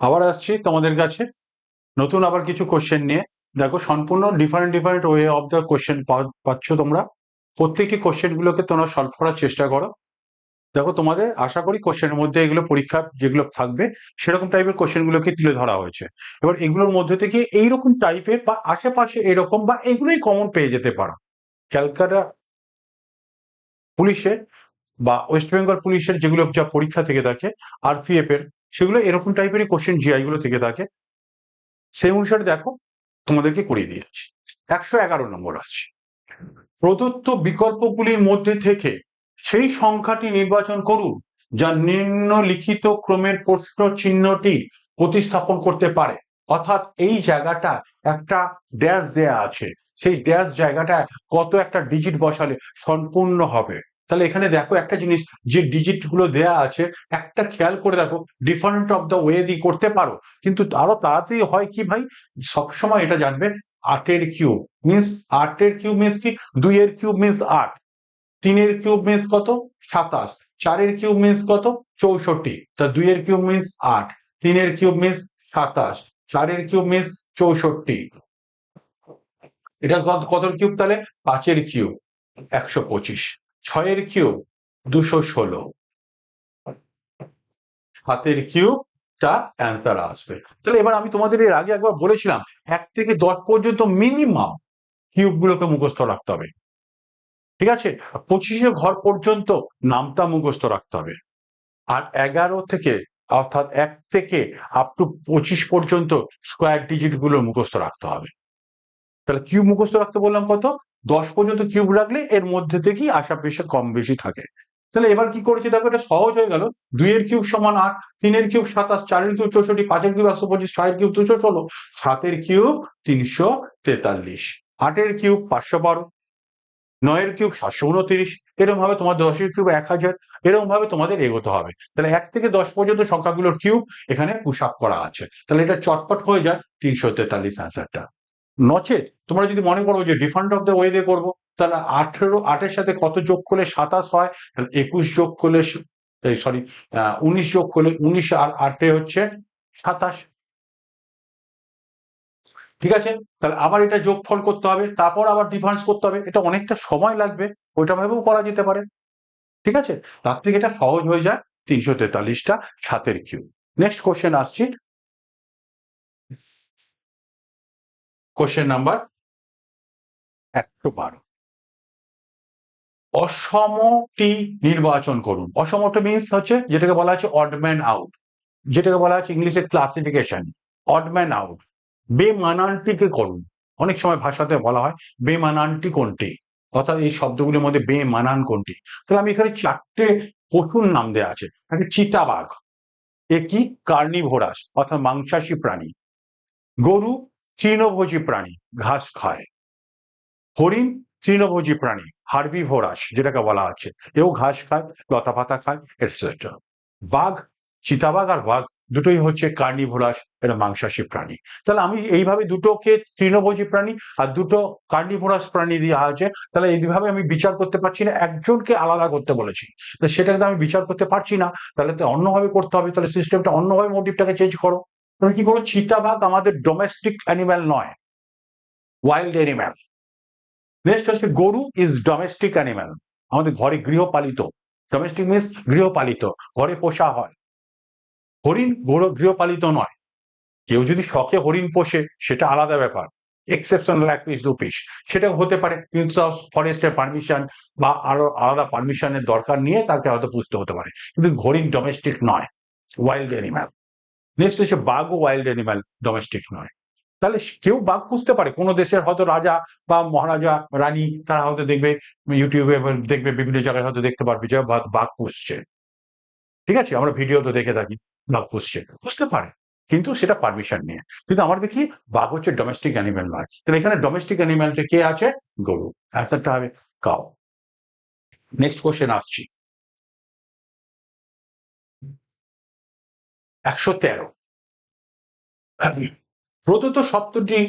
আবার আসছি তোমাদের কাছে। নতুন আবার কিছু কোশ্চেন নিয়ে। দেখো, সম্পূর্ণ different different way of the question পাচ্ছ তোমরা। প্রত্যেকটি কোশ্চেন গুলোকে তোমরা সলভ করার চেষ্টা করো। দেখো, তোমাদের আশা করি কোশ্চেনের মধ্যে এগুলো পরীক্ষা যেগুলো থাকবে, সেরকম টাইপের কোশ্চেন গুলোকে তুলে ধরা হয়েছে। এবার এগুলোর মধ্যে থেকে এইরকম টাইপের বা আশেপাশে এরকম বা এগুলোই কমন পেয়ে যেতে পারো। ক্যালকাটা পুলিশের বা ওয়েস্ট বেঙ্গল পুলিশের যেগুলো যা পরীক্ষা থেকে থাকে আরপিএফ এর সেগুলো এরকম টাইপেরই কোশ্চেন জিআই গুলো থেকে থাকে। সেই অনুসারে দেখো, তোমাদেরকে করিয়ে দিয়ে দিয়েছি একশো এগারো নম্বর আসছে। প্রদত্ত বিকল্পগুলির মধ্যে থেকে সেই সংখ্যাটি নির্বাচন করুন, যা নিম্নলিখিত ক্রমের প্রশ্ন চিহ্নটি প্রতিস্থাপন করতে পারে। অর্থাৎ এই জায়গাটা একটা ড্যাশ দেয়া আছে। সেই ড্যাশ জায়গাটা কত একটা ডিজিট বসালে সম্পূর্ণ হবে। তাহলে এখানে দেখো একটা জিনিস, যে ডিজিটগুলো দেয়া আছে, একটা খেয়াল করে দেখো ডিফারেন্ট অফ দ্য ওয়ে দিয়ে করতে পারো। কিন্তু আরও তাড়াতাড়ি হয় কি ভাই? সবসময় এটা জানবেন, আটের কিউব মিন্স আটের কিউব মিন্স কি? দুইয়ের কিউব মিন্স আট। তিনের কিউব মিন্স কত? সাতাশ। চারের কিউব মিন্স কত? চৌষট্টি। তা দুইয়ের কিউব মিন্স আট। তিনের কিউব মিন্স সাতাশ। চারের কিউব মিন্স চৌষট্টি। এটা কত কিউব তাহলে? পাঁচের কিউব একশো পঁচিশ। ছয়ের কিউব দুশো ষোলো। সাতের কিউবটা অ্যান্সার আসবে। তাহলে এবার আমি তোমাদের এর আগে একবার বলেছিলাম, এক থেকে দশ পর্যন্ত মিনিমাম কিউব গুলোকে মুখস্থ রাখতে হবে। ঠিক আছে? পঁচিশে ঘর পর্যন্ত নামটা মুখস্থ রাখতে হবে। আর এগারো থেকে, অর্থাৎ এক থেকে আপ টু পঁচিশ পর্যন্ত স্কোয়ার ডিজিটগুলো মুখস্থ রাখতে হবে। তাহলে কিউব মুখস্থ রাখতে বললাম কত? দশ পর্যন্ত কিউব রাখলে এর মধ্যে থেকেই আশা পেশা কম বেশি থাকে। তাহলে এবার কি করেছি? দেখো এটা সহজ হয়ে গেল। দুইয়ের কিউব সমান আট, তিনের কিউব সাতাশ, চারের কিউব চৌষট্টি, পাঁচের কিউব একশো পঁচিশ, ছয়ের কিউব দুশো ষোলো, সাতের কিউব তিনশো তেতাল্লিশ, আটের কিউব পাঁচশো বারো, নয়ের কিউব সাতশো উনত্রিশ এরকম ভাবে তোমার দশের কিউব এক হাজার এরকম ভাবে তোমাদের এগোতে হবে। তাহলে এক থেকে দশ পর্যন্ত সংখ্যাগুলোর কিউব এখানে পুশ আপ করা আছে। তাহলে এটা চটপট হয়ে যায় তিনশো তেতাল্লিশ অ্যান্সারটা নচেত তোমরা যদি মনে করো যে ডিফারেন্ট অফ দ্য দিয়ে করব, তাহলে আঠেরো, আটের সাথে কত যোগ করলে সাতাশ হয়? একুশ যোগ করলে সরি উনিশ যোগ করলে উনিশ আর আটে হচ্ছে সাতাশ। ঠিক আছে? তাহলে আবার এটা যোগফল করতে হবে, তারপর আবার ডিফারেন্স করতে হবে। এটা অনেকটা সময় লাগবে, ওইটা ভাবেও করা যেতে পারে। ঠিক আছে? তার থেকে এটা সহজ হয়ে যায় তিনশো তেতাল্লিশটা সাতের কিউ নেক্সট কোশ্চেন আসছি। কোশ্চেন নাম্বার একশো বারো। অসমটি নির্বাচন করুন। অসমটি মিনস হচ্ছে যেটাকে বলা হচ্ছে অডম্যান আউট যেটাকে বলা হচ্ছে ইংলিশে ক্লাসিফিকেশন অডম্যান আউট বেমানানটিকে করুন। অনেক সময় ভাষাতে বলা হয় বেমানানটি কোনটি? অর্থাৎ এই শব্দগুলির মধ্যে বেমানান কোনটি? তাহলে আমি এখানে চারটে পশুর নাম দেওয়া আছে। একটা চিতাবাঘ, এ কার্নিভোরাস, অর্থাৎ মাংসাশী প্রাণী। গরু তৃণভোজী প্রাণী, ঘাস খায়। হরিণ, তৃণভোজী প্রাণী হার্বিভোরাস যেটাকে বলা আছে এও ঘাস খায় লতা পাতা খায় এটসেট্রা বাঘ, চিতাবাঘ আর বাঘ দুটোই হচ্ছে কার্নিভোরাস এটা মাংসাশী প্রাণী। তাহলে আমি এইভাবে দুটোকে তৃণভোজী প্রাণী আর দুটো কার্নিভোরাস প্রাণী দেওয়া আছে তাহলে এইভাবে আমি বিচার করতে পারছি না, একজনকে আলাদা করতে বলেছি। সেটাকে আমি বিচার করতে পারছি না, তাহলে তো অন্যভাবে করতে হবে, তাহলে সিস্টেমটা অন্যভাবে মোটিভটাকে চেঞ্জ করো। তাহলে কি করো চিতাবাঘ আমাদের ডোমেস্টিক অ্যানিম্যাল নয় ওয়াইল্ড অ্যানিম্যাল নেক্সট হচ্ছে গরু ইজ ডোমেস্টিক অ্যানিম্যাল আমাদের ঘরে গৃহপালিত। ডোমেস্টিক মিনস গৃহপালিত, ঘরে পোষা হয়। হরিণ গৃহপালিত নয়। কেউ যদি শখে হরিণ পোষে, সেটা আলাদা ব্যাপার। এক্সেপশনাল এক পিস দু পিস সেটা হতে পারে, কিন্তু ফরেস্টের পারমিশন বা আরও আলাদা পারমিশনের দরকার নিয়ে তাকে হয়তো পুষতে হতে পারে। কিন্তু হরিণ ডোমেস্টিক নয় ওয়াইল্ড অ্যানিম্যাল নেক্সট হচ্ছে বাঘও ওয়াইল্ড অ্যানিম্যাল ডোমেস্টিক নয়। তাহলে কেউ বাঘ পুষতে পারে। কোনো দেশের হয়তো রাজা বা মহারাজা, রানী, তারা হয়তো দেখবে ইউটিউবে দেখবে, বিভিন্ন জায়গায় হয়তো দেখতে পারবে যে বাঘ পুষছে। ঠিক আছে? আমরা ভিডিও তো দেখে থাকি, বাঘ পুষছে। বুঝতে পারে, কিন্তু সেটা পারমিশন নিয়ে। কিন্তু আমরা দেখি বাঘ হচ্ছে ডোমেস্টিক অ্যানিমেল নয়। তাহলে এখানে ডোমেস্টিক অ্যানিমেলটা কে আছে? গরু। অ্যান্সারটা হবে কাউ নেক্সট কোশ্চেন আসছি। একশো তেরো। প্রদত্ত শব্দটি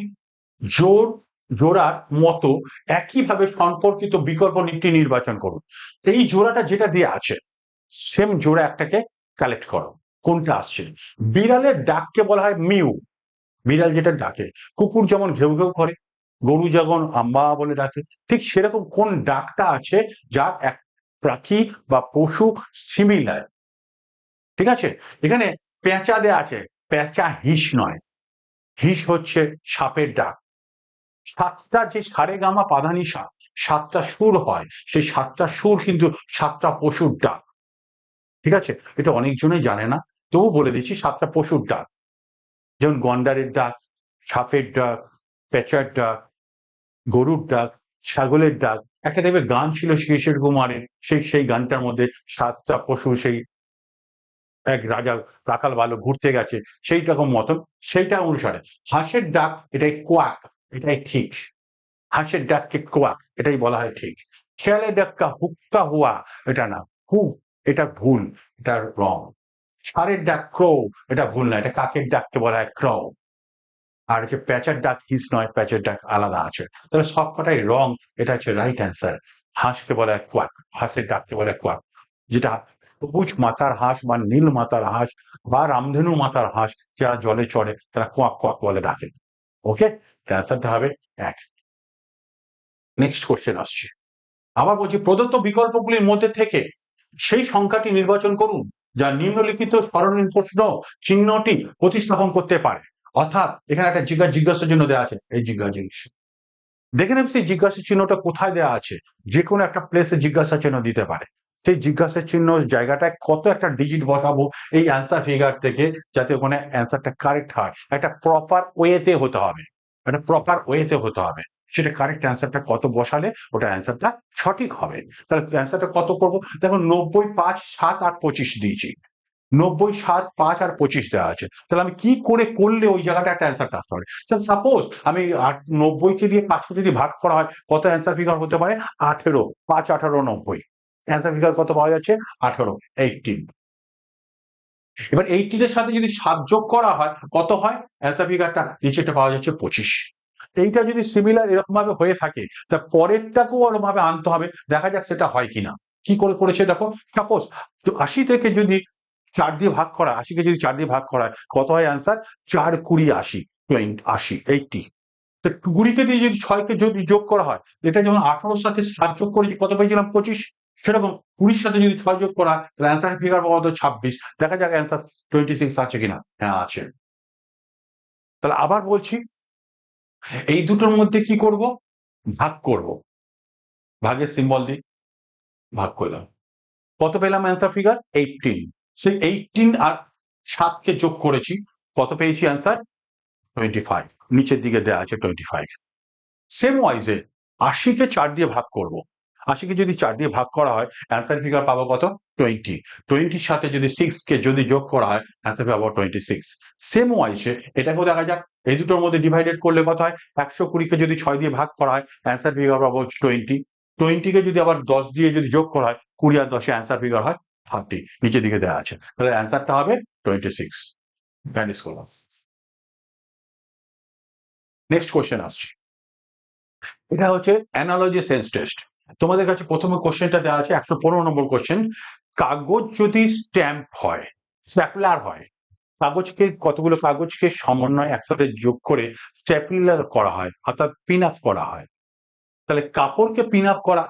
জোর, জোড়ার মতো একইভাবে সম্পর্কিত বিকল্প নীতি নির্বাচন করুন। এই জোড়াটা যেটা দিয়ে আছে সেম জোড়া একটাকে কালেক্ট করো। কোনটা আসছে? বিড়ালের ডাককে বলা হয় মিউ বিড়াল যেটা ডাকে, কুকুর যেমন ঘেউ ঘেউ করে, গরু যেমন আম্বা বলে ডাকে, ঠিক সেরকম কোন ডাকটা আছে যার এক পাখি বা পশু সিমিলার ঠিক আছে? এখানে পেঁচা দেয়া আছে। পেঁচা হিস নয়। হিস হচ্ছে সাপের ডাক। সাতটা যে সারে গামা পাধানি সাপ, সাতটা সুর হয়। সেই সাতটা সুর কিন্তু সাতটা পশুর ডাক। ঠিক আছে? এটা অনেকজনই জানে না। তবু বলে দিচ্ছি সাতটা পশুর ডাক। যেমন গন্ডারের ডাক, সাপের ডাক, পেঁচার ডাক, গরুর ডাক, ছাগলের ডাক। একটা দেখবে গান ছিল শিরিষের কুমারের। সেই সেই গানটার মধ্যে সাতটা পশু সেই এক রাজা রাখাল ভালো ঘুরতে গেছে, সেই রকম মতন, সেইটা অনুসারে। হাঁসের ডাক এটাই কোয়াক, এটাই ঠিক। হাঁসের ডাককে কোয়াক, এটাই বলা হয় ঠিক। খেয়ালের ডাক্কা হুক্কা হুয়া, এটা না, হু, এটা ভুল, এটা রং ষাঁড়ের ডাক ক্রো, এটা ভুল না, এটা কাকের ডাককে বলা হয় ক্র। আর হচ্ছে প্যাচার ডাক হিস নয়, প্যাচের ডাক আলাদা আছে। তাহলে সব কটাই রং এটা হচ্ছে রাইট অ্যান্সার হাঁসকে বলা হয় কোয়াক, হাঁসের ডাককে বলা হয় কোয়াক। যেটা সবুজ মাথার হাঁস বা নীল মাথার হাঁস বা রামধেনু মাথার হাঁস যারা জলে চড়ে, তারা কোয়াক কোয়াক বলে ডাকে। ওকে অ্যান্সারটা হবে এক। নেক্সট কোশ্চেন আসছে। আবার বলছি, প্রদত্ত বিকল্পগুলির মধ্যে থেকে সেই সংখ্যাটি নির্বাচন করুন, যা নিম্নলিখিত স্মরণীয় প্রশ্ন চিহ্নটি প্রতিস্থাপন করতে পারে। অর্থাৎ এখানে একটা জিজ্ঞাসা জিজ্ঞাসার জন্য দেওয়া আছে, এই জিজ্ঞাসা জিনিস। দেখে নেব সেই জিজ্ঞাসা চিহ্নটা কোথায় দেওয়া আছে? যে কোনো একটা প্লেসে জিজ্ঞাসা চিহ্ন দিতে পারে। সেই জিজ্ঞাসা চিহ্ন জায়গাটায় কত একটা ডিজিট বসাবো এই অ্যান্সার ফিগার থেকে যাতে ওখানে অ্যান্সারটা কারেক্ট হয়। একটা প্রপার ওয়েতে হতে হবে। একটা প্রপার ওয়েতে হতে হবে। সেটা কারেক্ট অ্যান্সারটা কত বসালে ওটা অ্যান্সারটা সঠিক হবে। তাহলে অ্যান্সারটা কত করব? দেখো নব্বই পাঁচ সাত আর পঁচিশ দিয়েছি। নব্বই সাত পাঁচ আর পঁচিশ দেওয়া আছে। তাহলে আমি কি করে করলে ওই জায়গাটা একটা অ্যান্সারটা আসতে পারে? সাপোজ আমি আট, নব্বইকে দিয়ে পাঁচশো যদি ভাগ করা হয়, কত অ্যান্সার ফিগার হতে পারে? আঠেরো, পাঁচ, আঠারো, নব্বই। অ্যান্সার ফিগার কত পাওয়া যাচ্ছে? আঠারো এইটিন এবার এইটিনের সাথে যদি সাত যোগ করা হয়, কত হয়? অ্যান্সার ফিগারটা নিচেটা পাওয়া যাচ্ছে পঁচিশ। এইটা যদি সিমিলার এরকম ভাবে হয়ে থাকে, তা পরেরটাকেও ওরকম ভাবে আনতে হবে। দেখা যাক সেটা হয় কিনা। কি করে করেছে দেখো? সাপোজ আশি থেকে যদি চার দিয়ে ভাগ করা আশিকে যদি চার দিয়ে ভাগ করা কত হয় অ্যান্সার চার কুড়ি আশি টোয়েন্টি আশি এইটি তো কুড়িকে দিয়ে যদি ছয়কে যদি যোগ করা হয়, এটা যেমন আঠারোর সাথে সাত যোগ করেছি, কত পেয়েছিলাম? পঁচিশ। সেরকম কুড়ির সাথে যদি ছয় করা, তাহলে অ্যান্সার ফিগার পাওয়া তো ছাব্বিশ। দেখা যাক অ্যান্সার টোয়েন্টি সিক্স আছে কিনা। হ্যাঁ আছে। তাহলে আবার বলছি, এই দুটোর মধ্যে কি করব? ভাগ করব। ভাগের সিম্বল দিই ভাগ করলাম। কত পেলাম অ্যান্সার ফিগার এইটিন সেই এইটিন আর সাতকে যোগ করেছি। কত পেয়েছি অ্যান্সার টোয়েন্টি ফাইভ নিচের দিকে দেওয়া আছে টোয়েন্টি ফাইভ সেম ওয়াইজে আশিকে চার দিয়ে ভাগ করব। আশিকে যদি চার দিয়ে ভাগ করা হয়, অ্যান্সার ফিগার পাবো কত? টোয়েন্টি টোয়েন্টির সাথে যদি সিক্স কে যদি যোগ করা হয়, অ্যান্সার পাবো টোয়েন্টি সিক্স সেম ওয়াইসে এটাকেও দেখা যাক, এই দুটোর মধ্যে ডিভাইডেড করলে কত হয়? একশো কুড়িকে যদি ছয় দিয়ে ভাগ করা হয়, অ্যান্সার ফিগার পাবো টোয়েন্টি টোয়েন্টিকে যদি আবার দশ দিয়ে যদি যোগ করা হয়, কুড়ি আর দশে অ্যান্সার ফিগার হয় থার্টি নিচের দিকে দেওয়া আছে। তাহলে অ্যান্সারটা হবে টোয়েন্টি সিক্স ভ্যানিস করলাম। নেক্সট কোয়েশ্চেন আসছে। এটা হচ্ছে অ্যানালজি সেন্স টেস্ট তোমাদের কাছে প্রথমে কোশ্চেনটা দেওয়া আছে, একশো পনেরো নম্বর কোশ্চেন কাগজ যদি স্ট্যাম্প হয় স্ট্যাপলার হয়, কাগজকে, কতগুলো কাগজকে সমন্বয় একসাথে যোগ করে স্ট্যাপলার করা হয়, অর্থাৎ পিন আপ করা হয়, তাহলে কাপড়কে পিন আপ করা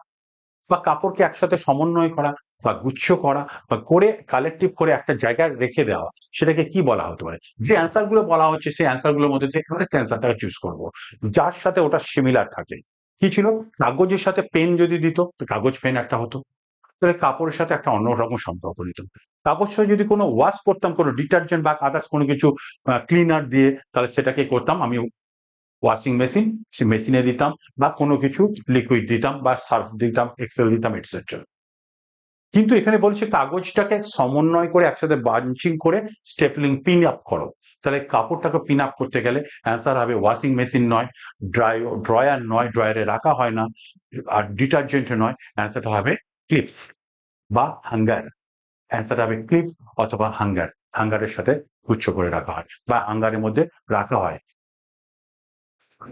বা কাপড়কে একসাথে সমন্বয় করা বা গুচ্ছ করা বা করে কালেকটিভ করে একটা জায়গায় রেখে দেওয়া, সেটাকে কি বলা হতে পারে? যে অ্যান্সারগুলো বলা হচ্ছে, সেই অ্যান্সারগুলোর মধ্যে থেকে কারেক্ট অ্যান্সারটাকে চুজ করব, যার সাথে ওটা সিমিলার থাকে। কি ছিল? কাগজের সাথে পেন যদি দিত কাগজ পেন একটা হতো। তাহলে কাপড়ের সাথে একটা অন্যরকম সম্পর্ক নিত। কাগজটা যদি কোনো ওয়াশ করতাম, কোনো ডিটারজেন্ট বা আদার্স কোনো কিছু ক্লিনার দিয়ে, তাহলে সেটাকে করতাম। আমি ওয়াশিং মেশিন সে মেশিনে দিতাম বা কোনো কিছু লিকুইড দিতাম বা সার্ফ দিতাম এক্সেল দিতাম এটসেট্রা কিন্তু এখানে বলছে কাগজটাকে সমন্বয় করে একসাথে বাঞ্চিং করে স্টেপলিং পিন আপ করো। তাহলে কাপড়টাকে পিন আপ করতে গেলে অ্যান্সার হবে ওয়াশিং মেশিন নয় ড্রাই ড্রয়ার নয় ড্রয়ারে রাখা হয় না, আর ডিটারজেন্ট নয় অ্যান্সারটা হবে ক্লিপস বা হাঙ্গার অ্যান্সারটা হবে ক্লিপ অথবা হাঙ্গার হাঙ্গারের সাথে গুচ্ছ করে রাখা হয় বা হাঙ্গারের মধ্যে রাখা হয়।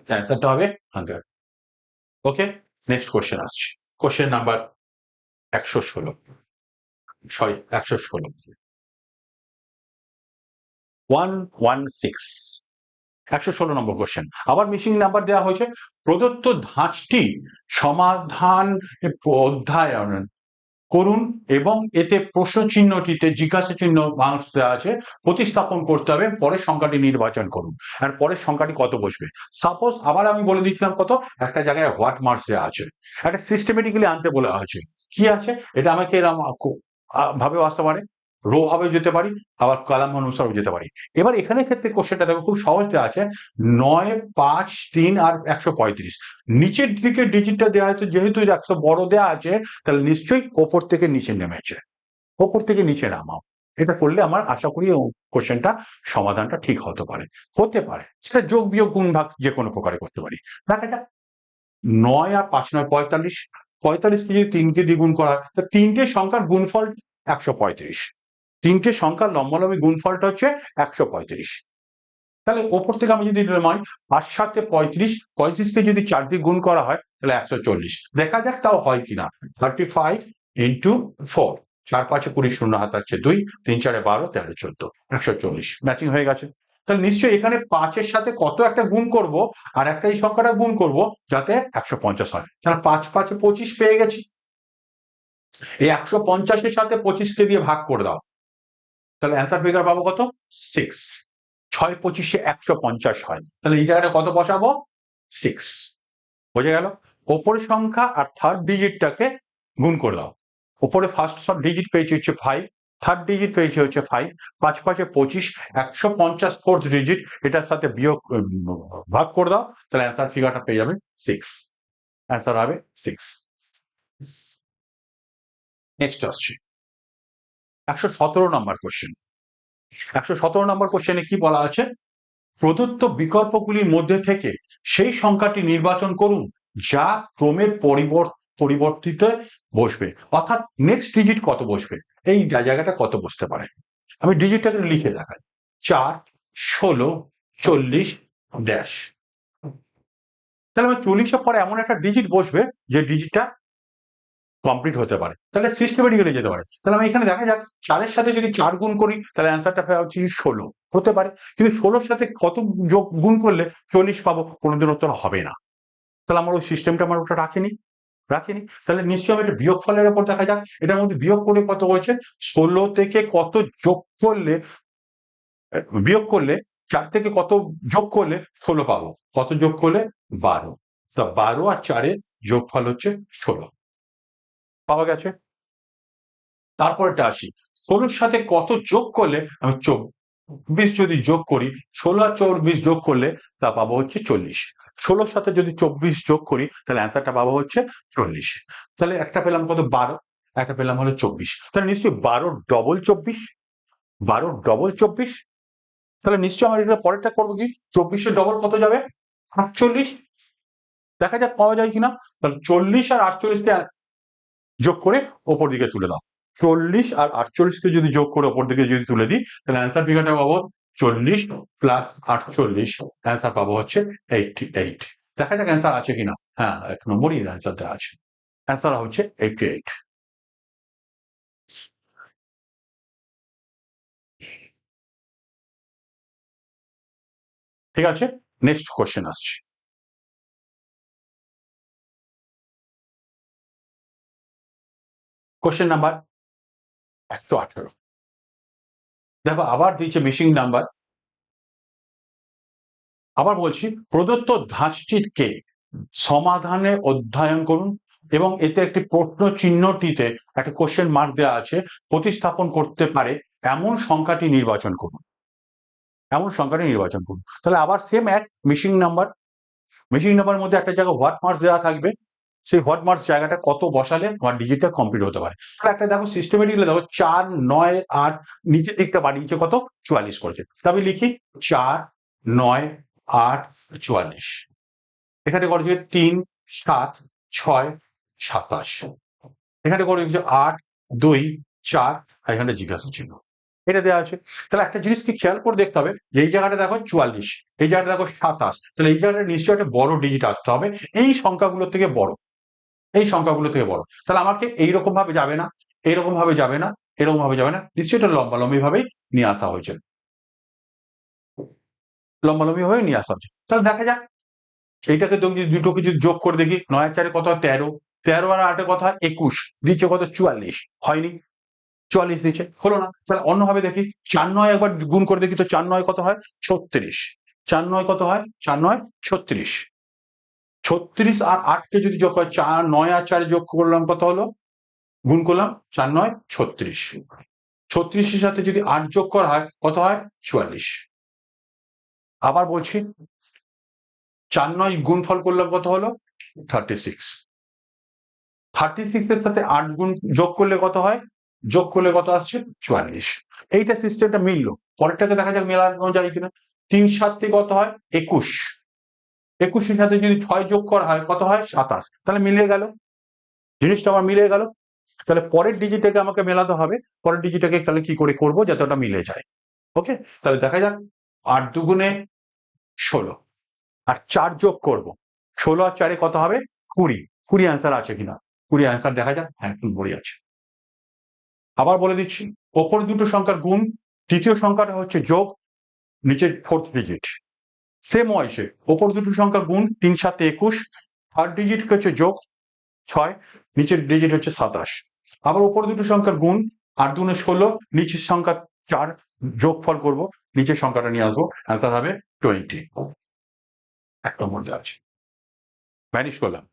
অ্যান্সারটা হবে হাঙ্গার ওকে নেক্সট কোশ্চেন আসছে। কোশ্চেন নাম্বার একশো ষোলো। সরি একশো ষোলো। One one, six. একশো ষোলো নম্বর কোশ্চেন আবার মিসিং নাম্বার দেওয়া হয়েছে। প্রদত্ত ধাঁচটি সমাধান অধ্যায়ন। করুন এবং এতে প্রশ্ন চিহ্নটিতে জিজ্ঞাসা চিহ্ন মার্কস দেওয়া আছে, প্রতিস্থাপন করতে হবে, পরের সংখ্যাটি নির্বাচন করুন। আর পরের সংখ্যাটি কত বসবে? সাপোজ আবার আমি বলে দিচ্ছিলাম কত? একটা জায়গায় হোয়াট মার্কস দেওয়া আছে। একটা সিস্টেমেটিক্যালি আনতে বলা আছে। কি আছে? এটা আমাকে এরকম ভাবেও আসতে পারে। রো ভাবে যেতে পারি, আবার কলাম অনুসারেও যেতে পারি। এবার এখানে ক্ষেত্রে কোশ্চেনটা দেখো খুব সহজ আছে, নয়, পাঁচ, তিন আর একশো পঁয়ত্রিশ। নিচের দিকে ডিজিটটা দেওয়া আছে যেহেতু একশো বড় দেওয়া আছে, তাহলে নিশ্চয়ই ওপর থেকে নিচে নেমেছে। ওপর থেকে নিচে নামাও। এটা করলে আমার আশা করি কোশ্চেনটা সমাধানটা ঠিক হতে পারে। হতে পারে। সেটা যোগ, বিয়োগ, গুণ, ভাগ যে কোনো প্রকারে করতে পারি। দেখা যাক। নয় আর পাঁচ নয়, পঁয়তাল্লিশ। পঁয়তাল্লিশকে যদি তিনকে দ্বিগুণ করা হয় তিনটে সংখ্যার গুণফল একশো পঁয়ত্রিশ। তিনটে সংখ্যার লম্বালম্বি গুণফলটা হচ্ছে একশো পঁয়ত্রিশ। তাহলে ওপর থেকে আমি যদি নয় পাঁচ সাথে পঁয়ত্রিশ, পঁয়ত্রিশকে যদি চার দিয়ে গুণ করা হয়, তাহলে একশো চল্লিশ। দেখা যাক তাও হয় কিনা। থার্টি ফাইভ ইন্টু ফোর চার পাঁচে কুড়ি শূন্য হাত আছে দুই, তিন চারে বারো, তেরো চোদ্দ, একশো চল্লিশ। ম্যাচিং হয়ে গেছে। তাহলে নিশ্চয়ই এখানে পাঁচের সাথে কত একটা গুণ করব আর একটা এই সংখ্যাটা গুণ করব যাতে একশো পঞ্চাশ হয়। তাহলে পাঁচ পাঁচে পঁচিশ পেয়ে গেছি। এই একশো পঞ্চাশের সাথে পঁচিশকে দিয়ে ভাগ করে দাও। তাহলে অ্যান্সার ফিগার পাবো কত? সিক্স ছয় পঁচিশে একশো পঞ্চাশ হয়। তাহলে এই জায়গাটা কত বসাবো? সিক্স বোঝা গেল? ওপরের সংখ্যা আর থার্ড ডিজিটটাকে গুণ করে দাও। ওপরে ফার্স্ট ডিজিট পেয়েছি হচ্ছে ফাইভ থার্ড ডিজিট পেয়েছে হচ্ছে ফাইভ পাঁচ পাঁচে পঁচিশ, একশো পঞ্চাশ ফোর্থ ডিজিট এটার সাথে বিয়োগ ভাগ করে দাও। তাহলে অ্যান্সার ফিগারটা পেয়ে যাবে সিক্স অ্যান্সার হবে সিক্স নেক্সট আসছে। একশো সতেরো নম্বর কোশ্চেন একশো সতেরো নম্বর কোশ্চেনে কি বলা আছে? প্রদত্ত বিকল্পগুলির মধ্যে থেকে সেই সংখ্যাটি নির্বাচন করুন, যা পরিবর্ত পরিবর্তিত বসবে। অর্থাৎ নেক্সট ডিজিট কত বসবে? এই জায়গাটা কত বসতে পারে? আমি ডিজিটটাকে লিখে দেখাই। চার, ষোলো, চল্লিশ ড্যাশ তাহলে আমার চল্লিশের পরে এমন একটা ডিজিট বসবে, যে ডিজিটটা কমপ্লিট হতে পারে। তাহলে সিস্টেমেটিক্যালি যেতে পারে। তাহলে আমি এখানে দেখা যাক, চারের সাথে যদি চার গুণ করি, তাহলে অ্যান্সারটা পাওয়া হচ্ছে ষোলো। হতে পারে। কিন্তু ষোলোর সাথে কত যোগ গুণ করলে চল্লিশ পাবো, কোনোদিন উত্তর হবে না। তাহলে আমার ওই সিস্টেমটা আমার ওটা রাখিনি। রাখিনি। তাহলে নিশ্চয়ই আমি এটা বিয়োগ ফলের উপর দেখা যাক। এটার মধ্যে বিয়োগ করে কত হয়েছে? ষোলো থেকে কত যোগ করলে বিয়োগ করলে, চার থেকে কত যোগ করলে ষোলো পাবো? কত যোগ করলে বারো। তা বারো আর চারের যোগফল হচ্ছে ষোলো। পাওয়া গেছে? তারপরটা আসি। ষোলোর সাথে কত যোগ করলে আমি চব্বিশ যদি যোগ করি, ষোলো আর চব্বিশ যোগ করলে তা পাবো হচ্ছে চল্লিশ। ষোলোর সাথে যদি চব্বিশ যোগ করি, তাহলে অ্যান্সারটা পাবো হচ্ছে চল্লিশ। তাহলে একটা পেলাম কত? বারো। একটা পেলাম হলো চব্বিশ। তাহলে নিশ্চয়ই বারো ডবল চব্বিশ? বারো ডবল চব্বিশ? তাহলে নিশ্চয়ই আমার এটা পরেরটা করব কি? চব্বিশের ডবল কত যাবে? আটচল্লিশ। দেখা যাক পাওয়া যায় কিনা। তাহলে চল্লিশ আর আটচল্লিশকে যোগ করে ওপর দিকে তুলে দাও। চল্লিশ আর আটচল্লিশকে যদি যোগ করে ওপর দিকে যদি তুলে দিই, তাহলে অ্যান্সার ফিগারটা পাবো চল্লিশ প্লাস আটচল্লিশ। অ্যান্সার পাবো হচ্ছে এইটটি এইট দেখা যাক অ্যান্সার আছে কিনা। হ্যাঁ এক নম্বরই অ্যান্সারটা আছে। অ্যান্সার হচ্ছে এইটটি এইট ঠিক আছে? নেক্সট কোশ্চেন আসছে। কোশ্চেন নাম্বার একশো আঠেরো। দেখো, আবার দিয়েছে মিসিং নাম্বার আবার বলছি, প্রদত্ত ধাঁচটিকে সমাধানে অধ্যয়ন করুন এবং এতে একটি প্রশ্ন চিহ্নটিতে একটা কোশ্চেন মার্ক দেওয়া আছে, প্রতিস্থাপন করতে পারে এমন সংখ্যাটি নির্বাচন করুন। এমন সংখ্যাটি নির্বাচন করুন। তাহলে আবার সেম এক মিসিং নাম্বার মিসিং নাম্বারের মধ্যে একটা জায়গা হোয়াট মার্কস দেওয়া থাকবে। সেই হোয়াট মার্কস জায়গাটা কত বসালে আমার ডিজিটটা কমপ্লিট হতে পারে। একটা দেখো সিস্টেমেটিকলি দেখো চার, নয়, আট, নিচের দিকটা বাড়িয়েছে কত? চুয়াল্লিশ করেছে। আমি লিখি চার, নয়, আট, চুয়াল্লিশ। এখানে করেছে তিন, সাত, ছয়, সাতাশ। এখানে করে দিয়েছে আট, দুই, চার, আর এখানে জিজ্ঞাসা ছিল। এটা দেওয়া আছে। তাহলে একটা জিনিস কি খেয়াল করে দেখতে হবে? যে এই জায়গাটা দেখো চুয়াল্লিশ, এই জায়গাটা দেখো সাতাশ। তাহলে এই জায়গাটা নিশ্চয়ই একটা বড় ডিজিট আসতে হবে। এই সংখ্যাগুলোর থেকে বড়। এই সংখ্যাগুলো থেকে বড় তাহলে আমাকে এইরকম ভাবে যাবে না এরকম ভাবে যাবে না, এরকম ভাবে যাবে না। নিশ্চয়ই এটা লম্বা লম্বি ভাবেই নিয়ে আসা হয়েছে। লম্বালম্বি হয়ে নিয়ে আসা হয়েছে। তাহলে দেখা যাক। এইটাকে তো যদি দুটোকে যদি যোগ করে দেখি নয় চারে কত হয়? তেরো। তেরো আর আটে হয়? একুশ। দিচ্ছে কত? চুয়াল্লিশ। হয়নি। চুয়াল্লিশ দিচ্ছে। হলো না। তাহলে অন্যভাবে দেখি, চার নয় একবার গুণ করে দেখি তো চার নয় কত হয়? ছত্রিশ। চার নয় কত হয়? চার নয় ছত্রিশ। ছত্রিশ আর আটকে যদি যোগ হয় চার, নয় আর চারে যোগ করলাম, কত হলো? গুণ করলাম চার, নয়, ছত্রিশ। ছত্রিশের সাথে যদি আট যোগ করা হয়, কত হয়? চুয়াল্লিশ। আবার বলছি, চার, নয় গুণফল করলাম, কত হলো? থার্টি সিক্স থার্টি সিক্স এর সাথে আট গুণ যোগ করলে কত হয়? যোগ করলে কত আসছে? চুয়াল্লিশ। এইটা সিস্টেমটা মিললো। পরেরটাকে দেখা যাক মেলানো যায় কিনা। তিন সাত থেকে কত হয়? একুশ। একুশের সাথে যদি ছয় যোগ করা হয়, কত হয়? সাতাশ। তাহলে মিলে গেল। জিনিসটা আমার মিলে গেল। তাহলে পরের ডিজিটটাকে আমাকে মেলাতে হবে। পরের ডিজিটটাকে তাহলে কি করে করব? যাতে ওটা মিলে যায়। ওকে তাহলে দেখা যাক। আট দুগুণে ষোলো। আর চার যোগ করব। ষোলো আর চারে কত হবে? কুড়ি। কুড়ি অ্যান্সার আছে কিনা? কুড়ি অ্যান্সার দেখা যাক। হ্যাঁ কুড়ি আছে। আবার বলে দিচ্ছি। ওপর দুটো সংখ্যার গুণ, তৃতীয় সংখ্যাটা হচ্ছে যোগ, নিচের ফোর্থ ডিজিট সেম ওয়াইসে ওপর দুটো সংখ্যার গুণ তিন, সাতে, একুশ। থার্ড ডিজিট হচ্ছে? যোগ ছয়। নিচের ডিজিট হচ্ছে সাতাশ। আবার ওপর দুটো সংখ্যার গুণ আট দুনে ষোলো। নিচের সংখ্যা চার যোগফল করব। নিচের সংখ্যাটা নিয়ে আসব। অ্যান্সার হবে টোয়েন্টি এক নম্বর দেওয়া আছে। ভ্যানিশ করলাম।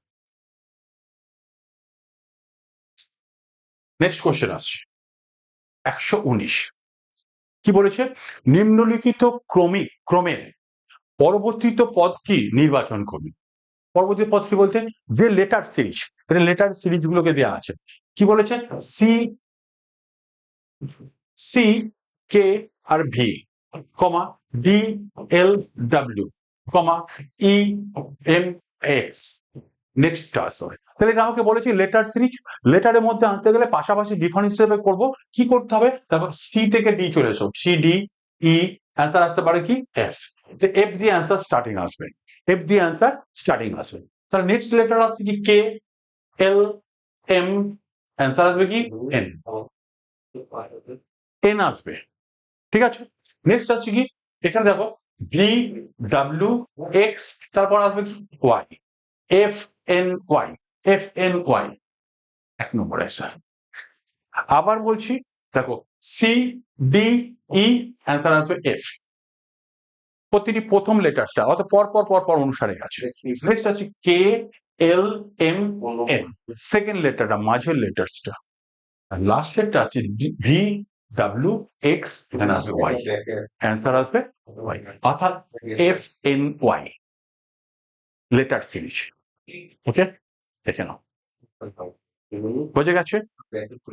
নেক্সট কোশ্চেন আসছে। একশো উনিশ। কি বলেছে? নিম্নলিখিত ক্রমিক ক্রমে পরবর্তীত পদ কি নির্বাচন করুন পরবর্তী পদ কি বলতে? যে লেটার সিরিজ লেটার সিরিজ গুলোকে দেওয়া আছে। কি বলেছে? C C K R V comma D L W comma E M X next sorry তাহলে এটা আমাকে বলেছি লেটার সিরিজ লেটারের মধ্যে আনতে গেলে পাশাপাশি ডিফারেন্স হিসেবে করব। কি করতে হবে? তারপর সি থেকে ডি চলে এসো। সি ডি ই অ্যান্সার আসতে পারে কি? এফ তো এফ দিয়ে অ্যান্সার স্টার্টিং আসবে। এফ দিয়ে অ্যান্সার স্টার্টিং আসবে। তাহলে নেক্সট লেটার আসছে কি কে এল এম অ্যান্সার আসবে কি এন এন আসবে। ঠিক আছে? নেক্সট আসছে কি? এখানে দেখো ভি ডাব্লিউ এক্স তারপর আসবে কি? Y F N Y F N Y এক নম্বর অ্যান্সার আবার বলছি, দেখো সি ডি ই অ্যান্সার আসবে এফ প্রতিটি প্রথম লেটারসটা অর্থাৎ পর পর পর পর অনুসারে আছে। নেক্সট আছে K L M N second লেটারটা মাঝের লেটার্সটা। আর লাস্ট লেটার আছে ভি ডাব্লিউ এক্স এখানে আসবে ওয়াই অ্যান্সার আসবে। ওয়াই অর্থাৎ F N Y letter series okay দেখে নাও। বোঝা গেছে?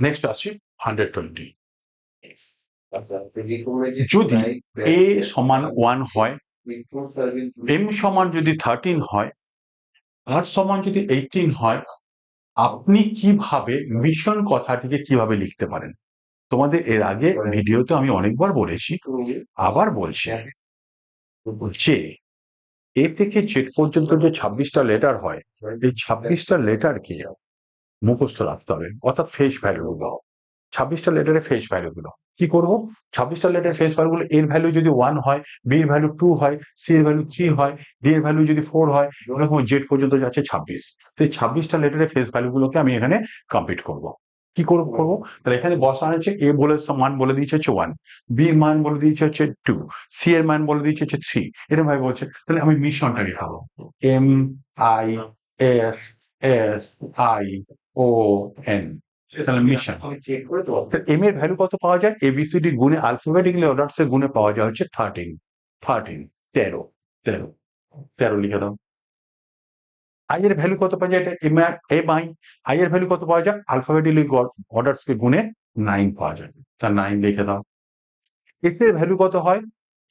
নেক্সট আসছে হান্ড্রেড টোয়েন্টি যদি এ সমান ওয়ান হয় এম সমান যদি থার্টিন হয় আর সমান যদি এইটিন হয় আপনি কীভাবে মিশন কথাটিকে কীভাবে লিখতে পারেন? তোমাদের এর আগে ভিডিওতে আমি অনেকবার বলেছি আবার বলছি। যে এ থেকে জেড পর্যন্ত যে ছাব্বিশটা লেটার হয় এই ছাব্বিশটা লেটারকে মুখস্থ রাখতে হবে অর্থাৎ ফেস ভ্যালু গুলো ছাব্বিশটা লেটারের ফেস ভ্যালু গুলো। কি করব? ছাব্বিশটা লেটার ফেস ভ্যালু গুলো এর ভ্যালু যদি ওয়ান হয় বি এর ভ্যালু টু হয় সি এর ভ্যালু থ্রি হয় ডি এর ভ্যালু যদি ফোর হয় এরকম জেড পর্যন্ত যাচ্ছে ছাব্বিশ। এই ছাব্বিশটা লেটারের ফেস ভ্যালু গুলোকে আমি এখানে কমপ্লিট করব। কি করব করব? তাহলে এখানে বসানো হচ্ছে এ বলে মান বলে দিয়েছে হচ্ছে ওয়ান বি এর মান বলে দিয়েছে হচ্ছে টু সি এর মান বলে দিয়েছে হচ্ছে থ্রি এরকম ভাবে বলছে। তাহলে আমি মিশনটা লিখাবো M I S S I O N M এর ভ্যালু কত পাওয়া যায়? এবিসিডি গুণে আলফাবেটিক্যালি অর্ডার্স এর গুণে পাওয়া যায় হচ্ছে থার্টিন থার্টিন তেরো। তেরো। তেরো লিখে দাও। আই এর ভ্যালু কত পাওয়া যায়? এটা এম এম আই আই এর ভ্যালু কত পাওয়া যায়? আলফাবেটিক্যালি অর্ডার্স কে গুণে নাইন পাওয়া যায়। তার নাইন লিখে দাও। এস এর ভ্যালু কত হয়?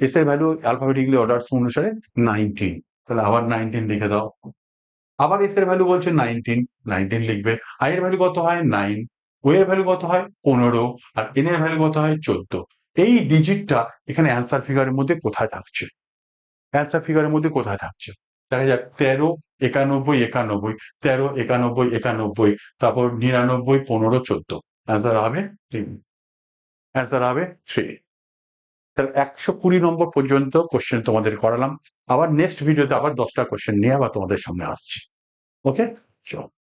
এস এর ভ্যালু আলফাবেটিক্যালি অর্ডার্স অনুসারে নাইনটিন তাহলে আবার নাইনটিন লিখে দাও। আবার এস এর ভ্যালু বলছে নাইনটিন নাইনটিন লিখবে আই এর ভ্যালু কত হয়? নাইন ও এর ভ্যালু কত হয়? পনেরো। আর এন এর ভ্যালু কত হয়? চোদ্দ। এই ডিজিটটা এখানে অ্যান্সার ফিগারের মধ্যে কোথায় থাকছে? অ্যান্সার ফিগারের মধ্যে কোথায় থাকছে? দেখা যাক। তেরো, একানব্বই একানব্বই। তেরো, একানব্বই একানব্বই। তারপর নিরানব্বই, পনেরো, চোদ্দ। অ্যান্সার হবে তিন। অ্যান্সার হবে থ্রি তাহলে একশো কুড়ি নম্বর পর্যন্ত কোশ্চেন তোমাদের করালাম। আবার নেক্সট ভিডিওতে আবার দশটা কোশ্চেন নিয়ে আবার তোমাদের সামনে আসছি। ওকে চলো